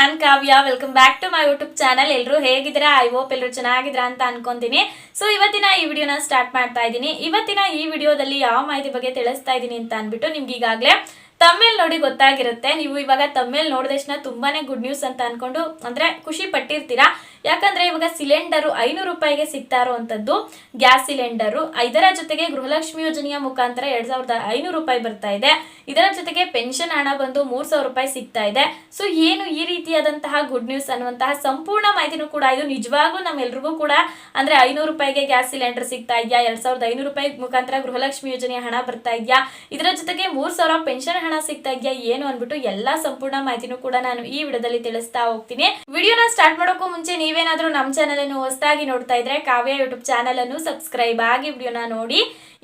Non Kavya welcome back to my YouTube channel ಎಲ್ಲರೂ ಹೇಗಿದ್ದೀರಾ? I hope ಎಲ್ಲರೂ ಚೆನ್ನಾಗಿದ್ರ ಅಂತ ಅನ್ಕೊಂತೀನಿ. ಸೊ ಇವತ್ತಿನ ಈ ವಿಡಿಯೋನ ಸ್ಟಾರ್ಟ್ ಮಾಡ್ತಾ ಇದ್ದೀನಿ. ಇವತ್ತಿನ ಈ ವಿಡಿಯೋದಲ್ಲಿ ಯಾವ ಮಾಹಿತಿ ಬಗ್ಗೆ ತಿಳಿಸ್ತಾ ಇದ್ದೀನಿ ಅಂತ ಅಂದ್ಬಿಟ್ಟು ನಿಮ್ಗೆ ಈಗಾಗಲೇ ತಮ್ಮೇಲ್ ನೋಡಿ ಗೊತ್ತಾಗಿರುತ್ತೆ. ನೀವು ಇವಾಗ ತಮ್ಮೇಲ್ ನೋಡಿದ ತಕ್ಷಣ ತುಂಬಾನೇ ಗುಡ್ ನ್ಯೂಸ್ ಅಂತ ಅನ್ಕೊಂಡು ಅಂದ್ರೆ ಖುಷಿ ಪಟ್ಟಿರ್ತೀರಾ? ಯಾಕಂದ್ರೆ ಇವಾಗ ಸಿಲಿಂಡರು ಐನೂರು ರೂಪಾಯಿಗೆ ಸಿಗ್ತಾ ಇರುವಂತದ್ದು ಗ್ಯಾಸ್ ಸಿಲಿಂಡರು, ಇದರ ಜೊತೆಗೆ ಗೃಹಲಕ್ಷ್ಮಿ ಯೋಜನೆಯ ಮುಖಾಂತರ ಎರಡ್ ಸಾವಿರದ ಐನೂರು ರೂಪಾಯಿ ಬರ್ತಾ ಇದೆ. ಇದರ ಜೊತೆಗೆ ಪೆನ್ಷನ್ ಹಣ ಬಂದು ಮೂರ್ ಸಾವಿರ ರೂಪಾಯಿ ಸಿಗ್ತಾ ಇದೆ. ಸೊ ಏನು ಈ ರೀತಿಯಾದಂತಹ ಗುಡ್ ನ್ಯೂಸ್ ಅನ್ನುವಂತಹ ಸಂಪೂರ್ಣ ಮಾಹಿತಿನೂ ಕೂಡ ಇದು ನಿಜವಾಗ್ಲೂ ನಮ್ಮೆಲ್ರಿಗೂ ಕೂಡ, ಅಂದ್ರೆ ಐನೂರು ರೂಪಾಯಿಗೆ ಗ್ಯಾಸ್ ಸಿಲಿಂಡರ್ ಸಿಗ್ತಾ ಇದೆಯಾ, ಎರಡ್ ಸಾವಿರದ ಐನೂರು ರೂಪಾಯಿ ಮುಖಾಂತರ ಗೃಹಲಕ್ಷ್ಮಿ ಯೋಜನೆಯ ಹಣ ಬರ್ತಾ ಇದೆಯಾ, ಇದರ ಜೊತೆಗೆ ಮೂರ್ ಸಾವಿರ ಪೆನ್ಷನ್ ಹಣ ಸಿಗ್ತಾ ಇದೆಯಾ, ಏನು ಅನ್ಬಿಟ್ಟು ಎಲ್ಲಾ ಸಂಪೂರ್ಣ ಮಾಹಿತಿನೂ ಕೂಡ ನಾನು ಈ ವಿಡಿಯೋದಲ್ಲಿ ತಿಳಿಸ್ತಾ ಹೋಗ್ತೀನಿ. ವಿಡಿಯೋನ ಸ್ಟಾರ್ಟ್ ಮಾಡೋಕ್ಕೂ ಮುಂಚೆ ನೀವೇನಾದ್ರೂ ನಮ್ಮ ಚಾನಲನ್ನು ಹೊಸದಾಗಿ ನೋಡ್ತಾ ಇದ್ರೆ ಕಾವ್ಯ ಯೂಟ್ಯೂಬ್ ಚಾನಲನ್ನು ಸಬ್ಸ್ಕ್ರೈಬ್ ಆಗಿ ವಿಡಿಯೋನ ನೋಡಿ.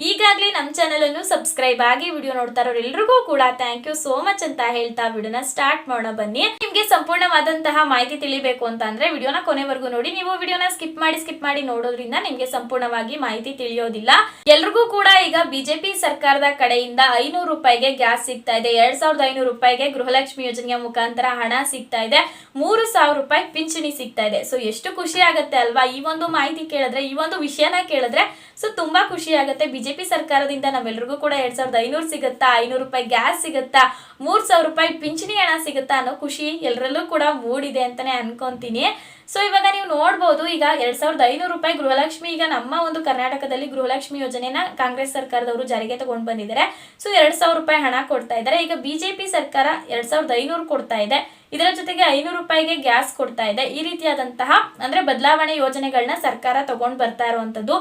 ಈಗಾಗಲೇ ನಮ್ಮ ಚಾನಲನ್ನು ಸಬ್ಸ್ಕ್ರೈಬ್ ಆಗಿ ವಿಡಿಯೋ ನೋಡ್ತಾ ಇರೋರು ಎಲ್ರಿಗೂ ಕೂಡ ಥ್ಯಾಂಕ್ ಯು ಸೋ ಮಚ್ ಅಂತ ಹೇಳ್ತಾ ವಿಡಿಯೋನ ಸ್ಟಾರ್ಟ್ ಮಾಡೋಣ ಬನ್ನಿ. ನಿಮ್ಗೆ ಸಂಪೂರ್ಣವಾದಂತಹ ಮಾಹಿತಿ ತಿಳಿಬೇಕು ಅಂತ ಅಂದ್ರೆ ವಿಡಿಯೋನ ಕೊನೆವರೆಗೂ ನೋಡಿ. ನೀವು ವಿಡಿಯೋನ ಸ್ಕಿಪ್ ಮಾಡಿ ಸ್ಕಿಪ್ ಮಾಡಿ ನೋಡೋದ್ರಿಂದ ನಿಮ್ಗೆ ಸಂಪೂರ್ಣವಾಗಿ ಮಾಹಿತಿ ತಿಳಿಯೋದಿಲ್ಲ. ಎಲ್ರಿಗೂ ಕೂಡ ಈಗ ಬಿಜೆಪಿ ಸರ್ಕಾರದ ಕಡೆಯಿಂದ ಐನೂರು ರೂಪಾಯಿಗೆ ಗ್ಯಾಸ್ ಸಿಗ್ತಾ ಇದೆ. ಎರಡ್ ಸಾವಿರದ ಐನೂರು ರೂಪಾಯಿಗೆ ಗೃಹಲಕ್ಷ್ಮಿ ಯೋಜನೆಯ ಮುಖಾಂತರ ಹಣ ಸಿಗ್ತಾ ಇದೆ. ಮೂರು ಸಾವಿರ ರೂಪಾಯಿ ಪಿಂಚಣಿ ಸಿಗ್ತಾ ಇದೆ. ಸೊ ಎಷ್ಟು ಖುಷಿ ಆಗುತ್ತೆ ಅಲ್ವಾ? ಈ ಒಂದು ಮಾಹಿತಿ ಕೇಳಿದ್ರೆ, ಈ ಒಂದು ವಿಷಯನ ಕೇಳಿದ್ರೆ ಸೊ ತುಂಬಾ ಖುಷಿ ಆಗುತ್ತೆ. ಬಿಜೆಪಿ ಸರ್ಕಾರದಿಂದ ನಾವೆಲ್ಲರಿಗೂ ಕೂಡ ಎರಡ್ ಸಾವಿರದ ಐನೂರು ಸಿಗುತ್ತಾ, ಐನೂರು ರೂಪಾಯಿ ಗ್ಯಾಸ್ ಸಿಗುತ್ತಾ, ಮೂರ್ ಸಾವಿರ ರೂಪಾಯಿ ಪಿಂಚಣಿ ಹಣ ಸಿಗುತ್ತಾ ಅನ್ನೋ ಖುಷಿ ಎಲ್ಲರಲ್ಲೂ ಕೂಡ ಮೂಡಿದೆ ಅಂತಾನೆ ಅನ್ಕೊಂತೀನಿ. ಸೊ ಇವಾಗ ನೀವು ನೋಡ್ಬೋದು, ಈಗ ಎರಡ್ ಸಾವಿರದ ಐನೂರು ರೂಪಾಯಿ ಗೃಹಲಕ್ಷ್ಮಿ, ಈಗ ನಮ್ಮ ಒಂದು ಕರ್ನಾಟಕದಲ್ಲಿ ಗೃಹಲಕ್ಷ್ಮಿ ಯೋಜನೆನ ಕಾಂಗ್ರೆಸ್ ಸರ್ಕಾರದವರು ಜಾರಿಗೆ ತಗೊಂಡು ಬಂದಿದ್ದಾರೆ. ಸೊ ಎರಡ್ ಸಾವಿರ ರೂಪಾಯಿ ಹಣ ಕೊಡ್ತಾ ಇದ್ದಾರೆ. ಈಗ ಬಿಜೆಪಿ ಸರ್ಕಾರ ಎರಡ್ ಸಾವಿರದ ಐನೂರು ಕೊಡ್ತಾ ಇದೆ. ಇದರ ಜೊತೆಗೆ ಐನೂರು ರೂಪಾಯಿಗೆ ಗ್ಯಾಸ್ ಕೊಡ್ತಾ ಇದೆ. ಈ ರೀತಿಯಾದಂತಹ, ಅಂದ್ರೆ ಬದಲಾವಣೆ ಯೋಜನೆಗಳನ್ನ ಸರ್ಕಾರ ತಗೊಂಡ್ ಬರ್ತಾ ಇರುವಂತದ್ದು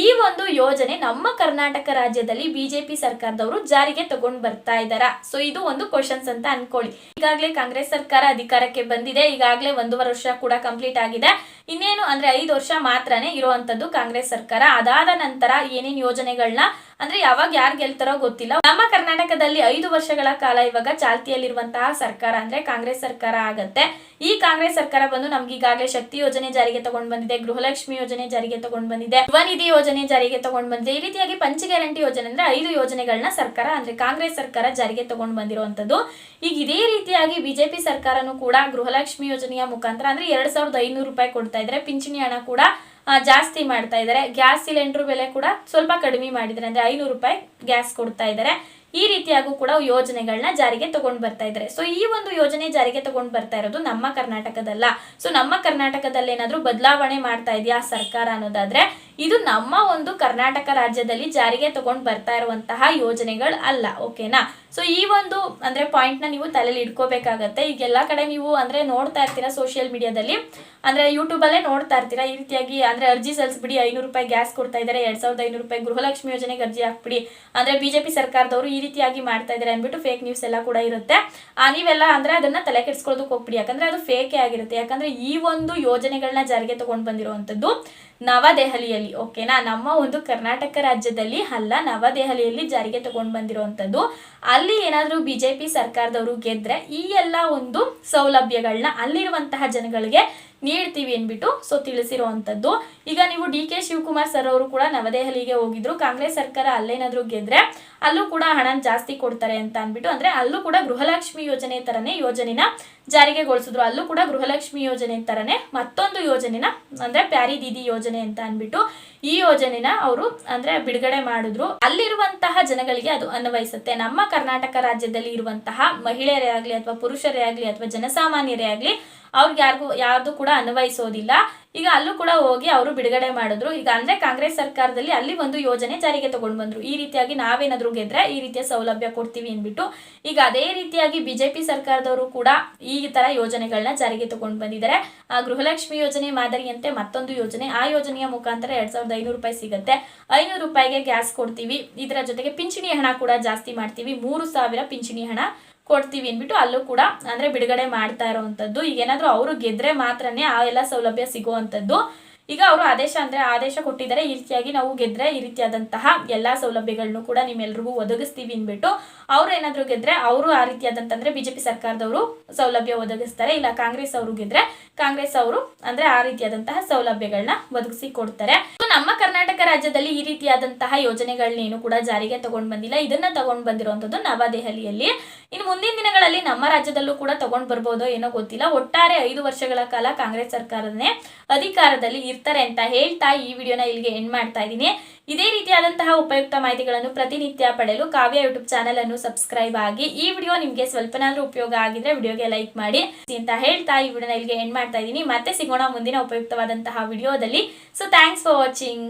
ಈ ಒಂದು ಯೋಜನೆ ನಮ್ಮ ಕರ್ನಾಟಕ ರಾಜ್ಯದಲ್ಲಿ ಬಿಜೆಪಿ ಸರ್ಕಾರದವರು ಜಾರಿಗೆ ತಗೊಂಡ್ ಬರ್ತಾ ಇದ್ದಾರಾ ಸೊ ಇದು ಒಂದು ಕ್ವಶನ್ಸ್ ಅಂತ ಅನ್ಕೊಳ್ಳಿ. ಈಗಾಗಲೇ ಕಾಂಗ್ರೆಸ್ ಸರ್ಕಾರ ಅಧಿಕಾರಕ್ಕೆ ಬಂದಿದೆ. ಈಗಾಗಲೇ ಒಂದೂವರೆ ವರ್ಷ ಕೂಡ ಕಂಪ್ಲೀಟ್ ಆಗಿದೆ. ಇನ್ನೇನು, ಅಂದ್ರೆ ಐದು ವರ್ಷ ಮಾತ್ರನೇ ಇರುವಂತದ್ದು ಕಾಂಗ್ರೆಸ್ ಸರ್ಕಾರ. ಅದಾದ ನಂತರ ಏನೇನು ಯೋಜನೆಗಳನ್ನ ಅಂದ್ರೆ ಯಾವಾಗ ಯಾರು ಗೆಲ್ತಾರೋ ಗೊತ್ತಿಲ್ಲ. ನಮ್ಮ ಕರ್ನಾಟಕದಲ್ಲಿ ಐದು ವರ್ಷಗಳ ಕಾಲ ಇವಾಗ ಚಾಲ್ತಿಯಲ್ಲಿರುವಂತಹ ಸರ್ಕಾರ ಅಂದ್ರೆ ಕಾಂಗ್ರೆಸ್ ಸರ್ಕಾರ ಆಗತ್ತೆ. ಈ ಕಾಂಗ್ರೆಸ್ ಸರ್ಕಾರ ಬಂದು ನಮ್ಗೆ ಈಗಾಗಲೇ ಶಕ್ತಿ ಯೋಜನೆ ಜಾರಿಗೆ ತಗೊಂಡ್ ಬಂದಿದೆ, ಗೃಹಲಕ್ಷ್ಮಿ ಯೋಜನೆ ಜಾರಿಗೆ ತಗೊಂಡ್ ಬಂದಿದೆ, ಯುವ ನಿಧಿ ಯೋಜನೆ ಜಾರಿಗೆ ತಗೊಂಡ್ ಬಂದಿದೆ. ಈ ರೀತಿಯಾಗಿ ಪಂಚ ಗ್ಯಾರಂಟಿ ಯೋಜನೆ ಅಂದ್ರೆ ಐದು ಯೋಜನೆಗಳನ್ನ ಸರ್ಕಾರ ಅಂದ್ರೆ ಕಾಂಗ್ರೆಸ್ ಸರ್ಕಾರ ಜಾರಿಗೆ ತಗೊಂಡ್ ಬಂದಿರುವಂತದ್ದು ಈಗ ಇದೇ ರೀತಿಯಾಗಿ ಬಿಜೆಪಿ ಸರ್ಕಾರನು ಕೂಡ ಗೃಹಲಕ್ಷ್ಮಿ ಯೋಜನೆಯ ಮುಖಾಂತರ ಅಂದ್ರೆ ಎರಡ್ ಸಾವಿರದ ಐನೂರು ರೂಪಾಯಿ ಕೊಡ್ತಾ ಇದ್ರೆ ಪಿಂಚಣಿ ಹಣ ಕೂಡ ಜಾಸ್ತಿ ಮಾಡ್ತಾ ಇದ್ದಾರೆ. ಗ್ಯಾಸ್ ಸಿಲಿಂಡರ್ ಬೆಲೆ ಕೂಡ ಸ್ವಲ್ಪ ಕಡಿಮೆ ಮಾಡಿದ್ದಾರೆ. ಅಂದ್ರೆ ಐನೂರು ರೂಪಾಯಿ ಗ್ಯಾಸ್ ಕೊಡ್ತಾ ಇದ್ದಾರೆ. ಈ ರೀತಿಯಾಗೂ ಕೂಡ ಯೋಜನೆಗಳನ್ನ ಜಾರಿಗೆ ತಗೊಂಡು ಬರ್ತಾ ಇದ್ದಾರೆ. ಸೊ ಈ ಒಂದು ಯೋಜನೆ ಜಾರಿಗೆ ತಗೊಂಡು ಬರ್ತಾ ಇರೋದು ನಮ್ಮ ಕರ್ನಾಟಕದಲ್ಲ. ಸೊ ನಮ್ಮ ಕರ್ನಾಟಕದಲ್ಲಿ ಏನಾದರೂ ಬದಲಾವಣೆ ಮಾಡ್ತಾ ಇದೆಯಾ ಸರ್ಕಾರ ಅನ್ನೋದಾದ್ರೆ ಇದು ನಮ್ಮ ಒಂದು ಕರ್ನಾಟಕ ರಾಜ್ಯದಲ್ಲಿ ಜಾರಿಗೆ ತಗೊಂಡು ಬರ್ತಾ ಇರುವಂತಹ ಯೋಜನೆಗಳು ಅಲ್ಲ, ಓಕೆನಾ? ಸೊ ಈ ಒಂದು, ಅಂದ್ರೆ ಪಾಯಿಂಟ್ನ ನೀವು ತಲೆಯಲ್ಲಿ ಇಟ್ಕೋಬೇಕಾಗತ್ತೆ. ಈಗ ಎಲ್ಲ ಕಡೆ ನೀವು ಅಂದ್ರೆ ನೋಡ್ತಾ ಇರ್ತೀರಾ ಸೋಷಿಯಲ್ ಮೀಡಿಯಾದಲ್ಲಿ ಅಂದ್ರೆ ಯೂಟ್ಯೂಬ್ ಅಲ್ಲೇ ನೋಡ್ತಾ ಇರ್ತೀರಾ? ಈ ರೀತಿಯಾಗಿ ಅಂದ್ರೆ ಅರ್ಜಿ ಸಲ್ಲಿಸ್ಬಿಡಿ, ಐನೂರು ರೂಪಾಯಿ ಗ್ಯಾಸ್ ಕೊಡ್ತಾ ಇದಾರೆ ಎರಡ್ ಸಾವಿರದ ಐನೂರು ರೂಪಾಯಿ ಗೃಹಲಕ್ಷ್ಮಿ ಯೋಜನೆಗೆ ಅರ್ಜಿ ಹಾಕ್ಬಿಡಿ. ಅಂದ್ರೆ ಬಿಜೆಪಿ ಸರ್ಕಾರದವರು ಈ ರೀತಿಯಾಗಿ ಮಾಡ್ತಾ ಇದ್ದಾರೆ ಅಂದ್ಬಿಟ್ಟು ಫೇಕ್ ನ್ಯೂಸ್ ಎಲ್ಲ ಕೂಡ ಇರುತ್ತೆ. ನೀವೆಲ್ಲ ಅಂದ್ರೆ ಅದನ್ನ ತಲೆ ಕೆಡ್ಸ್ಕೊಳ್ಳೋದಕ್ಕೆ ಹೋಗ್ಬಿಡಿ. ಯಾಕಂದ್ರೆ ಅದು ಫೇಕೇ ಆಗಿರುತ್ತೆ. ಯಾಕಂದ್ರೆ ಈ ಒಂದು ಯೋಜನೆಗಳನ್ನ ಜಾರಿಗೆ ತಗೊಂಡ್ ಬಂದಿರುವಂತದ್ದು ನವದೆಹಲಿಯಲ್ಲಿ ಓಕೆನಾ ನಮ್ಮ ಒಂದು ಕರ್ನಾಟಕ ರಾಜ್ಯದಲ್ಲಿ ಅಲ್ಲ, ನವದೆಹಲಿಯಲ್ಲಿ ಜಾರಿಗೆ ತಗೊಂಡು ಬಂದಿರುವಂತದ್ದು ಅಲ್ಲಿ ಏನಾದ್ರೂ ಬಿಜೆಪಿ ಸರ್ಕಾರದವರು ಗೆದ್ರೆ ಈ ಎಲ್ಲ ಒಂದು ಸೌಲಭ್ಯಗಳನ್ನ ಅಲ್ಲಿರುವಂತಹ ಜನಗಳಿಗೆ ನೀಡ್ತೀವಿ ಅಂದ್ಬಿಟ್ಟು ಸೊ ತಿಳಿಸಿರುವಂತದ್ದು ಈಗ ನೀವು ಡಿ ಕೆ ಶಿವಕುಮಾರ್ ಸರ್ ಅವರು ಕೂಡ ನವದೆಹಲಿಗೆ ಹೋಗಿದ್ರು. ಕಾಂಗ್ರೆಸ್ ಸರ್ಕಾರ ಅಲ್ಲೇನಾದ್ರೂ ಗೆದ್ರೆ ಅಲ್ಲೂ ಕೂಡ ಹಣ ಜಾಸ್ತಿ ಕೊಡ್ತಾರೆ ಅಂತ ಅಂದ್ಬಿಟ್ಟು, ಅಂದ್ರೆ ಅಲ್ಲೂ ಕೂಡ ಗೃಹಲಕ್ಷ್ಮಿ ಯೋಜನೆ ತರನೇ ಯೋಜನೆನ ಜಾರಿಗೆಗೊಳಿಸಿದ್ರು. ಅಲ್ಲೂ ಕೂಡ ಗೃಹಲಕ್ಷ್ಮಿ ಯೋಜನೆ ತರನೇ ಮತ್ತೊಂದು ಯೋಜನೆನ, ಅಂದ್ರೆ ಪ್ಯಾರಿ ದೀದಿ ಯೋಜನೆ ಅಂತ ಅಂದ್ಬಿಟ್ಟು ಈ ಯೋಜನೆನ ಅವರು ಅಂದ್ರೆ ಬಿಡುಗಡೆ ಮಾಡಿದ್ರು. ಅಲ್ಲಿರುವಂತಹ ಜನಗಳಿಗೆ ಅದು ಅನ್ವಯಿಸುತ್ತೆ. ನಮ್ಮ ಕರ್ನಾಟಕ ರಾಜ್ಯದಲ್ಲಿ ಇರುವಂತಹ ಮಹಿಳೆಯರೇ ಆಗ್ಲಿ ಅಥವಾ ಪುರುಷರೇ ಆಗ್ಲಿ ಅಥವಾ ಜನಸಾಮಾನ್ಯರೇ ಆಗ್ಲಿ ಅವ್ರಿಗೆ ಯಾರಿಗೂ ಯಾರ್ದು ಕೂಡ ಅನ್ವಯಿಸೋದಿಲ್ಲ. ಈಗ ಅಲ್ಲೂ ಕೂಡ ಹೋಗಿ ಅವರು ಬಿಡುಗಡೆ ಮಾಡಿದ್ರು. ಈಗ ಅಂದ್ರೆ ಕಾಂಗ್ರೆಸ್ ಸರ್ಕಾರದಲ್ಲಿ ಅಲ್ಲಿ ಒಂದು ಯೋಜನೆ ಜಾರಿಗೆ ತಗೊಂಡು ಬಂದ್ರು. ಈ ರೀತಿಯಾಗಿ ನಾವೇನಾದ್ರೂ ಗೆದ್ರೆ ಈ ರೀತಿಯ ಸೌಲಭ್ಯ ಕೊಡ್ತೀವಿ ಅಂದ್ಬಿಟ್ಟು, ಈಗ ಅದೇ ರೀತಿಯಾಗಿ ಬಿಜೆಪಿ ಸರ್ಕಾರದವರು ಕೂಡ ಈ ತರ ಯೋಜನೆಗಳನ್ನ ಜಾರಿಗೆ ತಗೊಂಡು ಬಂದಿದ್ದಾರೆ. ಆ ಗೃಹಲಕ್ಷ್ಮಿ ಯೋಜನೆ, ಮಾದರಿಯಂತೆ ಮತ್ತೊಂದು ಯೋಜನೆ, ಆ ಯೋಜನೆಯ ಮುಖಾಂತರ ಎರಡ್ ಸಾವಿರದ ಐನೂರು ರೂಪಾಯಿ ಸಿಗುತ್ತೆ. ಐನೂರು ರೂಪಾಯಿಗೆ ಗ್ಯಾಸ್ ಕೊಡ್ತೀವಿ. ಇದರ ಜೊತೆಗೆ ಪಿಂಚಣಿ ಹಣ ಕೂಡ ಜಾಸ್ತಿ ಮಾಡ್ತೀವಿ. ಮೂರು ಸಾವಿರ ಪಿಂಚಣಿ ಹಣ ಕೊಡ್ತೀವಿ ಅಂದ್ಬಿಟ್ಟು ಅಲ್ಲೂ ಕೂಡ ಅಂದ್ರೆ ಬಿಡುಗಡೆ ಮಾಡ್ತಾ ಇರೋವಂಥದ್ದು ಈಗ ಏನಾದ್ರೂ ಅವರು ಗೆದ್ರೆ ಮಾತ್ರನೇ ಆ ಎಲ್ಲ ಸೌಲಭ್ಯ ಸಿಗುವಂಥದ್ದು ಈಗ ಅವರು ಆದೇಶ ಅಂದ್ರೆ ಆದೇಶ ಕೊಟ್ಟಿದ್ದಾರೆ. ಈ ರೀತಿಯಾಗಿ ನಾವು ಗೆದ್ರೆ ಈ ರೀತಿಯಾದಂತಹ ಎಲ್ಲಾ ಸೌಲಭ್ಯಗಳನ್ನು ಕೂಡ ನಿಮ್ಮೆಲ್ರಿಗೂ ಒದಗಿಸ್ತೀವಿ ಅಂದ್ಬಿಟ್ಟು ಅವ್ರು ಏನಾದ್ರು ಗೆದ್ರೆ ಅವರು ಆ ರೀತಿಯಾದಂತಂದ್ರೆ ಬಿಜೆಪಿ ಸರ್ಕಾರದವರು ಸೌಲಭ್ಯ ಒದಗಿಸ್ತಾರೆ. ಇಲ್ಲ ಕಾಂಗ್ರೆಸ್ ಅವರು ಗೆದ್ರೆ ಕಾಂಗ್ರೆಸ್ ಅವರು ಅಂದ್ರೆ ಆ ರೀತಿಯಾದಂತಹ ಸೌಲಭ್ಯಗಳನ್ನ ಒದಗಿಸಿ ಕೊಡ್ತಾರೆ. ನಮ್ಮ ಕರ್ನಾಟಕ ರಾಜ್ಯದಲ್ಲಿ ಈ ರೀತಿಯಾದಂತಹ ಯೋಜನೆಗಳನ್ನೇನು ಕೂಡ ಜಾರಿಗೆ ತಗೊಂಡು ಬಂದಿಲ್ಲ. ಇದನ್ನ ತಗೊಂಡು ಬಂದಿರುವಂತದ್ದು ನವದೆಹಲಿಯಲ್ಲಿ. ಇನ್ನು ಮುಂದಿನ ದಿನಗಳಲ್ಲಿ ನಮ್ಮ ರಾಜ್ಯದಲ್ಲೂ ಕೂಡ ತಗೊಂಡ್ ಬರ್ಬೋದೋ ಏನೋ ಗೊತ್ತಿಲ್ಲ. ಒಟ್ಟಾರೆ ಐದು ವರ್ಷಗಳ ಕಾಲ ಕಾಂಗ್ರೆಸ್ ಸರ್ಕಾರನೇ ಅಧಿಕಾರದಲ್ಲಿ ಇರ್ತಾರೆ ಅಂತ ಹೇಳ್ತಾ ಈ ವಿಡಿಯೋನ ಇಲ್ಲಿಗೆ ಎಂಡ್ ಮಾಡ್ತಾ ಇದ್ದೀನಿ. ಇದೇ ರೀತಿಯಾದಂತಹ ಉಪಯುಕ್ತ ಮಾಹಿತಿಗಳನ್ನು ಪ್ರತಿನಿತ್ಯ ಪಡೆಯಲು ಕಾವ್ಯ ಯೂಟ್ಯೂಬ್ ಚಾನಲ್ ಅನ್ನು ಸಬ್ಸ್ಕ್ರೈಬ್ ಆಗಿ ಈ ವಿಡಿಯೋ ನಿಮಗೆ ಸ್ವಲ್ಪನಾದ್ರೂ ಉಪಯೋಗ ಆಗಿದ್ರೆ ವಿಡಿಯೋಗೆ ಲೈಕ್ ಮಾಡಿ ಅಂತ ಹೇಳ್ತಾ ಈ ವಿಡಿಯೋನ ಇಲ್ಲಿಗೆ ಎಂಡ್ ಮಾಡ್ತಾ ಇದ್ದೀನಿ. ಮತ್ತೆ ಸಿಗೋಣ ಮುಂದಿನ ಉಪಯುಕ್ತವಾದಂತಹ ವಿಡಿಯೋದಲ್ಲಿ. So thanks for watching